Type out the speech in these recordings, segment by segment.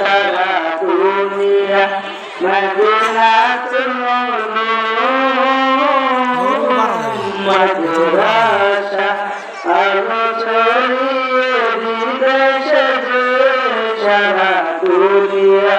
সারা দুনিয়া মদিনাতুল মধুরাশা আলো ছড়িয়ে দিবে সারা দুনিয়া।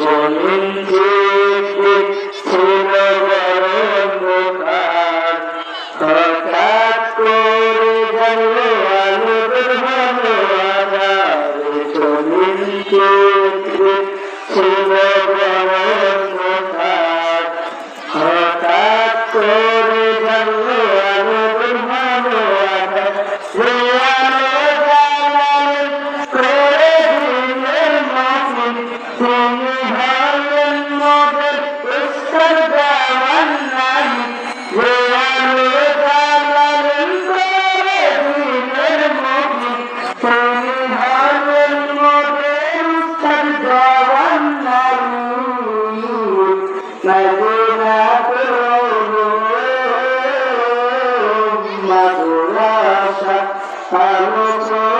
জমিন ছিল হঠাৎ করে জল আলোর ভালো আধার জমিন ছিল হঠাৎ করে জল Mother Russia, I will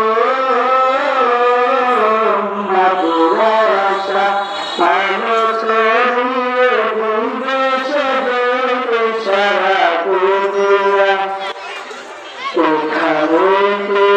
Hallelujah.